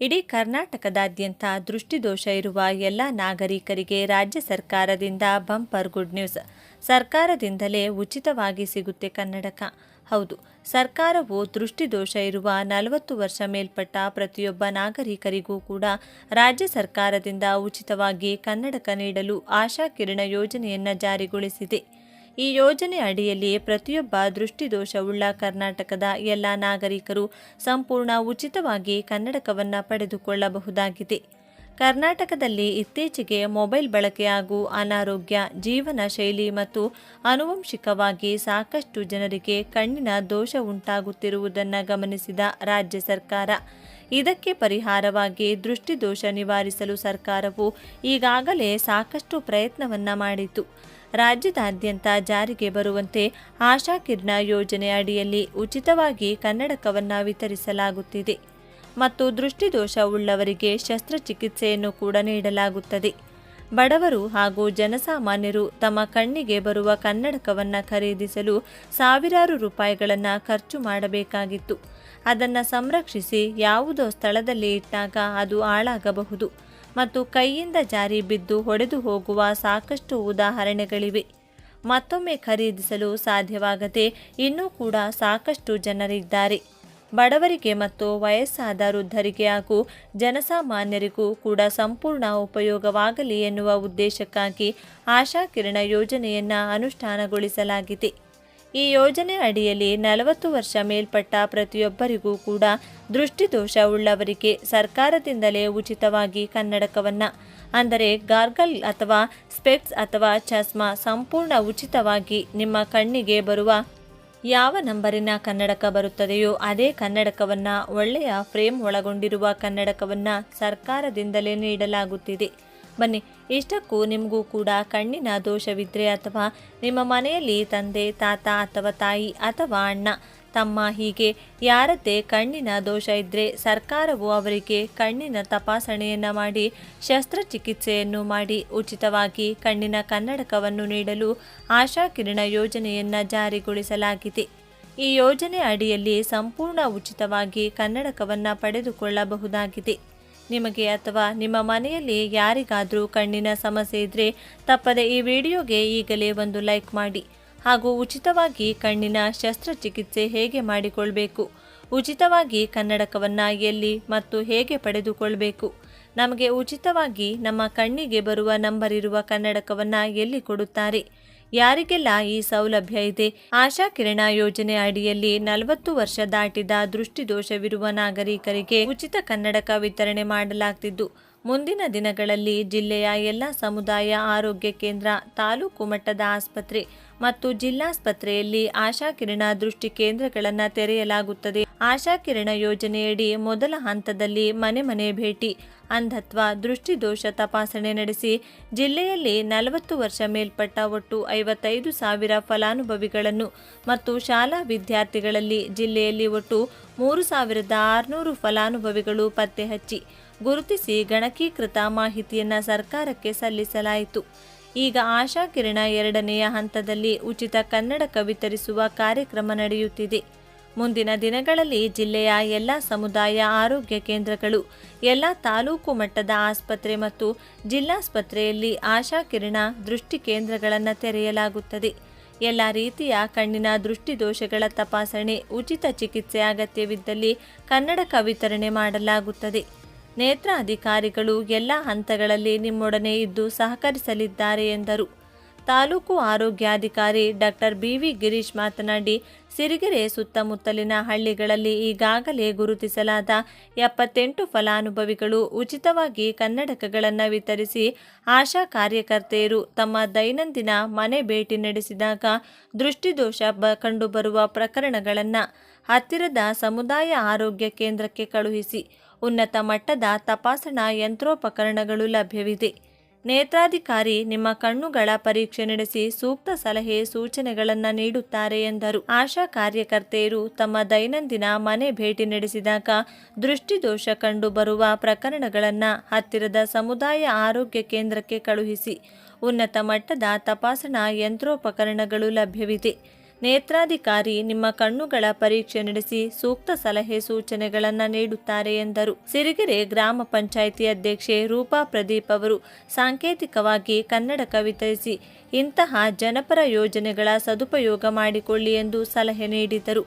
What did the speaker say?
ಇಡೀ ಕರ್ನಾಟಕದಾದ್ಯಂತ ದೃಷ್ಟಿದೋಷ ಇರುವ ಎಲ್ಲ ನಾಗರಿಕರಿಗೆ ರಾಜ್ಯ ಸರ್ಕಾರದಿಂದ ಬಂಪರ್ ಗುಡ್ ನ್ಯೂಸ್. ಸರ್ಕಾರದಿಂದಲೇ ಉಚಿತವಾಗಿ ಸಿಗುತ್ತೆ ಕನ್ನಡಕ. ಹೌದು, ಸರ್ಕಾರವು ದೃಷ್ಟಿದೋಷ ಇರುವ ನಲವತ್ತು ವರ್ಷ ಮೇಲ್ಪಟ್ಟ ಪ್ರತಿಯೊಬ್ಬ ನಾಗರಿಕರಿಗೂ ಕೂಡ ರಾಜ್ಯ ಸರ್ಕಾರದಿಂದ ಉಚಿತವಾಗಿ ಕನ್ನಡಕ ನೀಡಲು ಆಶಾ ಕಿರಣ ಯೋಜನೆಯನ್ನು ಜಾರಿಗೊಳಿಸಿದೆ. ಈ ಯೋಜನೆ ಅಡಿಯಲ್ಲಿ ಪ್ರತಿಯೊಬ್ಬ ದೃಷ್ಟಿದೋಷವುಳ್ಳ ಕರ್ನಾಟಕದ ಎಲ್ಲ ನಾಗರಿಕರು ಸಂಪೂರ್ಣ ಉಚಿತವಾಗಿ ಕನ್ನಡಕವನ್ನು ಪಡೆದುಕೊಳ್ಳಬಹುದಾಗಿದೆ. ಕರ್ನಾಟಕದಲ್ಲಿ ಇತ್ತೀಚೆಗೆ ಮೊಬೈಲ್ ಬಳಕೆ ಹಾಗೂ ಅನಾರೋಗ್ಯ, ಜೀವನ ಶೈಲಿ ಮತ್ತು ಆನುವಂಶಿಕವಾಗಿ ಸಾಕಷ್ಟು ಜನರಿಗೆ ಕಣ್ಣಿನ ದೋಷ ಉಂಟಾಗುತ್ತಿರುವುದನ್ನು ಗಮನಿಸಿದ ರಾಜ್ಯ ಸರ್ಕಾರ. ಇದಕ್ಕೆ ಪರಿಹಾರವಾಗಿ ದೃಷ್ಟಿದೋಷ ನಿವಾರಿಸಲು ಸರ್ಕಾರವು ಈಗಾಗಲೇ ಸಾಕಷ್ಟು ಪ್ರಯತ್ನವನ್ನ ಮಾಡಿತು ರಾಜ್ಯದಾದ್ಯಂತ ಜಾರಿಗೆ ಬರುವಂತೆ ಆಶಾ ಕಿರಣ ಯೋಜನೆ ಅಡಿಯಲ್ಲಿ ಉಚಿತವಾಗಿ ಕನ್ನಡಕವನ್ನು ವಿತರಿಸಲಾಗುತ್ತಿದೆ. ಮತ್ತು ದೃಷ್ಟಿದೋಷ ಉಳ್ಳವರಿಗೆ ಶಸ್ತ್ರಚಿಕಿತ್ಸೆಯನ್ನು ಕೂಡ ನೀಡಲಾಗುತ್ತದೆ. ಬಡವರು ಹಾಗೂ ಜನಸಾಮಾನ್ಯರು ತಮ್ಮ ಕಣ್ಣಿಗೆ ಬರುವ ಕನ್ನಡಕವನ್ನು ಖರೀದಿಸಲು ಸಾವಿರಾರು ರೂಪಾಯಿಗಳನ್ನು ಖರ್ಚು ಮಾಡಬೇಕಾಗಿತ್ತು. ಅದನ್ನು ಸಂರಕ್ಷಿಸಿ ಯಾವುದೋ ಸ್ಥಳದಲ್ಲಿ ಇಟ್ಟಾಗ ಅದು ಹಾಳಾಗಬಹುದು. ಮತ್ತು ಕೈಯಿಂದ ಜಾರಿ ಬಿದ್ದು ಹೊಡೆದು ಹೋಗುವ ಸಾಕಷ್ಟು ಉದಾಹರಣೆಗಳಿವೆ. ಮತ್ತೊಮ್ಮೆ ಖರೀದಿಸಲು ಸಾಧ್ಯವಾಗದೆ ಇನ್ನೂ ಕೂಡ ಸಾಕಷ್ಟು ಜನರಿದ್ದಾರೆ. ಬಡವರಿಗೆ ಮತ್ತು ವಯಸ್ಸಾದ ವೃದ್ಧರಿಗೆ ಹಾಗೂ ಜನಸಾಮಾನ್ಯರಿಗೂ ಕೂಡ ಸಂಪೂರ್ಣ ಉಪಯೋಗವಾಗಲಿ ಎನ್ನುವ ಉದ್ದೇಶಕ್ಕಾಗಿ ಆಶಾ ಕಿರಣ ಯೋಜನೆಯನ್ನು ಅನುಷ್ಠಾನಗೊಳಿಸಲಾಗಿದೆ. ಈ ಯೋಜನೆ ಅಡಿಯಲ್ಲಿ ನಲವತ್ತು ವರ್ಷ ಮೇಲ್ಪಟ್ಟ ಪ್ರತಿಯೊಬ್ಬರಿಗೂ ಕೂಡ ದೃಷ್ಟಿದೋಷ ಉಳ್ಳವರಿಗೆ ಸರ್ಕಾರದಿಂದಲೇ ಉಚಿತವಾಗಿ ಕನ್ನಡಕವನ್ನು, ಅಂದರೆ ಗಾರ್ಗಲ್ ಅಥವಾ ಸ್ಪೆಕ್ಸ್ ಅಥವಾ ಚಸ್ಮಾ ಸಂಪೂರ್ಣ ಉಚಿತವಾಗಿ ನಿಮ್ಮ ಕಣ್ಣಿಗೆ ಬರುವ ಯಾವ ನಂಬರಿನ ಕನ್ನಡಕ ಬರುತ್ತದೆಯೋ ಅದೇ ಕನ್ನಡಕವನ್ನು ಒಳ್ಳೆಯ ಫ್ರೇಮ್ ಒಳಗೊಂಡಿರುವ ಕನ್ನಡಕವನ್ನು ಸರ್ಕಾರದಿಂದಲೇ ನೀಡಲಾಗುತ್ತಿದೆ. ಬನ್ನಿ, ಇಷ್ಟಕ್ಕೂ ನಿಮಗೂ ಕೂಡ ಕಣ್ಣಿನ ದೋಷವಿದ್ರೆ ಅಥವಾ ನಿಮ್ಮ ಮನೆಯಲ್ಲಿ ತಂದೆ, ತಾತ ಅಥವಾ ತಾಯಿ ಅಥವಾ ಅಣ್ಣ ತಮ್ಮ ಹೀಗೆ ಯಾರದ್ದೇ ಕಣ್ಣಿನ ದೋಷ ಇದ್ದರೆ ಸರ್ಕಾರವು ಅವರಿಗೆ ಕಣ್ಣಿನ ತಪಾಸಣೆಯನ್ನು ಮಾಡಿ ಶಸ್ತ್ರಚಿಕಿತ್ಸೆಯನ್ನು ಮಾಡಿ ಉಚಿತವಾಗಿ ಕಣ್ಣಿನ ಕನ್ನಡಕವನ್ನು ನೀಡಲು ಆಶಾ ಕಿರಣ ಯೋಜನೆಯನ್ನು ಜಾರಿಗೊಳಿಸಲಾಗಿದೆ. ಈ ಯೋಜನೆ ಅಡಿಯಲ್ಲಿ ಸಂಪೂರ್ಣ ಉಚಿತವಾಗಿ ಕನ್ನಡಕವನ್ನು ಪಡೆದುಕೊಳ್ಳಬಹುದಾಗಿದೆ. ನಿಮಗೆ ಅಥವಾ ನಿಮ್ಮ ಮನೆಯಲ್ಲಿ ಯಾರಿಗಾದರೂ ಕಣ್ಣಿನ ಸಮಸ್ಯೆ ಇದ್ದರೆ ತಪ್ಪದೆ ಈ ವಿಡಿಯೋಗೆ ಈಗಲೇ ಒಂದು ಲೈಕ್ ಮಾಡಿ. ಹಾಗೂ ಉಚಿತವಾಗಿ ಕಣ್ಣಿನ ಶಸ್ತ್ರಚಿಕಿತ್ಸೆ ಹೇಗೆ ಮಾಡಿಕೊಳ್ಬೇಕು? ಉಚಿತವಾಗಿ ಕನ್ನಡಕವನ್ನು ಎಲ್ಲಿ ಮತ್ತು ಹೇಗೆ ಪಡೆದುಕೊಳ್ಬೇಕು? ನಮಗೆ ಉಚಿತವಾಗಿ ನಮ್ಮ ಕಣ್ಣಿಗೆ ಬರುವ ನಂಬರ್ ಇರುವ ಕನ್ನಡಕವನ್ನು ಎಲ್ಲಿ ಕೊಡುತ್ತಾರೆ? ಯಾರಿಗೆಲ್ಲ ಈ ಸೌಲಭ್ಯ ಇದೆ? ಆಶಾ ಕಿರಣ ಯೋಜನೆ ಅಡಿಯಲ್ಲಿ ನಲವತ್ತು ವರ್ಷ ದಾಟಿದ ದೃಷ್ಟಿದೋಷವಿರುವ ನಾಗರಿಕರಿಗೆ ಉಚಿತ ಕನ್ನಡಕ ವಿತರಣೆ ಮಾಡಲಾಗ್ತಿದ್ದು. ಮುಂದಿನ ದಿನಗಳಲ್ಲಿ ಜಿಲ್ಲೆಯ ಎಲ್ಲ ಸಮುದಾಯ ಆರೋಗ್ಯ ಕೇಂದ್ರ, ತಾಲೂಕು ಮಟ್ಟದ ಆಸ್ಪತ್ರೆ ಮತ್ತು ಜಿಲ್ಲಾಸ್ಪತ್ರೆಯಲ್ಲಿ ಆಶಾ ಕಿರಣ ದೃಷ್ಟಿ ಕೇಂದ್ರಗಳನ್ನು ತೆರೆಯಲಾಗುತ್ತದೆ. ಆಶಾ ಕಿರಣ ಯೋಜನೆಯಡಿ ಮೊದಲ ಹಂತದಲ್ಲಿ ಮನೆ ಮನೆ ಭೇಟಿ, ಅಂಧತ್ವ, ದೃಷ್ಟಿದೋಷ ತಪಾಸಣೆ ನಡೆಸಿ ಜಿಲ್ಲೆಯಲ್ಲಿ ನಲವತ್ತು ವರ್ಷ ಮೇಲ್ಪಟ್ಟ ಒಟ್ಟು ಐವತ್ತೈದು ಸಾವಿರ ಫಲಾನುಭವಿಗಳನ್ನು ಮತ್ತು ಶಾಲಾ ವಿದ್ಯಾರ್ಥಿಗಳಲ್ಲಿ ಜಿಲ್ಲೆಯಲ್ಲಿ ಒಟ್ಟು ಮೂರು ಸಾವಿರದ ಆರುನೂರು ಫಲಾನುಭವಿಗಳು ಪತ್ತೆ ಹಚ್ಚಿ ಗುರುತಿಸಿ ಗಣಕೀಕೃತ ಮಾಹಿತಿಯನ್ನು ಸರ್ಕಾರಕ್ಕೆ ಸಲ್ಲಿಸಲಾಯಿತು. ಈಗ ಆಶಾ ಕಿರಣ ಎರಡನೆಯ ಹಂತದಲ್ಲಿ ಉಚಿತ ಕನ್ನಡಕ ವಿತರಿಸುವ ಕಾರ್ಯಕ್ರಮ ನಡೆಯುತ್ತಿದೆ. ಮುಂದಿನ ದಿನಗಳಲ್ಲಿ ಜಿಲ್ಲೆಯ ಎಲ್ಲ ಸಮುದಾಯ ಆರೋಗ್ಯ ಕೇಂದ್ರಗಳು, ಎಲ್ಲ ತಾಲೂಕು ಮಟ್ಟದ ಆಸ್ಪತ್ರೆ ಮತ್ತು ಜಿಲ್ಲಾಸ್ಪತ್ರೆಯಲ್ಲಿ ಆಶಾ ಕಿರಣ ದೃಷ್ಟಿ ಕೇಂದ್ರಗಳನ್ನು ತೆರೆಯಲಾಗುತ್ತದೆ. ಎಲ್ಲ ರೀತಿಯ ಕಣ್ಣಿನ ದೃಷ್ಟಿದೋಷಗಳ ತಪಾಸಣೆ, ಉಚಿತ ಚಿಕಿತ್ಸೆ ಅಗತ್ಯವಿದ್ದಲ್ಲಿ ಕನ್ನಡಕ ವಿತರಣೆ ಮಾಡಲಾಗುತ್ತದೆ. ನೇತ್ರ ಅಧಿಕಾರಿಗಳು ಎಲ್ಲ ಹಂತಗಳಲ್ಲಿ ನಿಮ್ಮೊಡನೆ ಇದ್ದು ಸಹಕರಿಸಲಿದ್ದಾರೆ ಎಂದರು. ತಾಲೂಕು ಆರೋಗ್ಯಾಧಿಕಾರಿ ಡಾಕ್ಟರ್ ಬಿವಿ ಗಿರೀಶ್ ಮಾತನಾಡಿ, ಸಿರಿಗೆರೆ ಸುತ್ತಮುತ್ತಲಿನ ಹಳ್ಳಿಗಳಲ್ಲಿ ಈಗಾಗಲೇ ಗುರುತಿಸಲಾದ ಎಪ್ಪತ್ತೆಂಟು ಫಲಾನುಭವಿಗಳು ಉಚಿತವಾಗಿ ಕನ್ನಡಕಗಳನ್ನು ವಿತರಿಸಿ ಆಶಾ ಕಾರ್ಯಕರ್ತೆಯರು ತಮ್ಮ ದೈನಂದಿನ ಮನೆ ಭೇಟಿ ನಡೆಸಿದಾಗ ದೃಷ್ಟಿದೋಷ ಬ ಕಂಡುಬರುವ ಪ್ರಕರಣಗಳನ್ನು ಹತ್ತಿರದ ಸಮುದಾಯ ಆರೋಗ್ಯ ಕೇಂದ್ರಕ್ಕೆ ಕಳುಹಿಸಿ. ಉನ್ನತ ಮಟ್ಟದ ತಪಾಸಣಾ ಯಂತ್ರೋಪಕರಣಗಳು ಲಭ್ಯವಿದೆ. ನೇತ್ರಾಧಿಕಾರಿ ನಿಮ್ಮ ಕಣ್ಣುಗಳ ಪರೀಕ್ಷೆ ನಡೆಸಿ ಸೂಕ್ತ ಸಲಹೆ ಸೂಚನೆಗಳನ್ನು ನೀಡುತ್ತಾರೆ ಎಂದರು. ಆಶಾ ಕಾರ್ಯಕರ್ತೆಯರು ತಮ್ಮ ದೈನಂದಿನ ಮನೆ ಭೇಟಿ ನಡೆಸಿದಾಗ ದೃಷ್ಟಿದೋಷ ಕಂಡು ಬರುವ ಪ್ರಕರಣಗಳನ್ನು ಹತ್ತಿರದ ಸಮುದಾಯ ಆರೋಗ್ಯ ಕೇಂದ್ರಕ್ಕೆ ಕಳುಹಿಸಿ ಉನ್ನತ ಮಟ್ಟದ ತಪಾಸಣಾ ಯಂತ್ರೋಪಕರಣಗಳು ಲಭ್ಯವಿದೆ. ನೇತ್ರಾಧಿಕಾರಿ ನಿಮ್ಮ ಕಣ್ಣುಗಳ ಪರೀಕ್ಷೆ ನಡೆಸಿ ಸೂಕ್ತ ಸಲಹೆ ಸೂಚನೆಗಳನ್ನು ನೀಡುತ್ತಾರೆ ಎಂದರು. ಸಿರಿಗೆರೆ ಗ್ರಾಮ ಪಂಚಾಯಿತಿ ಅಧ್ಯಕ್ಷೆ ರೂಪಾ ಪ್ರದೀಪ್ ಅವರು ಸಾಂಕೇತಿಕವಾಗಿ ಕನ್ನಡಕ ವಿತರಿಸಿ ಇಂತಹ ಜನಪರ ಯೋಜನೆಗಳ ಸದುಪಯೋಗ ಮಾಡಿಕೊಳ್ಳಿ ಎಂದು ಸಲಹೆ ನೀಡಿದರು.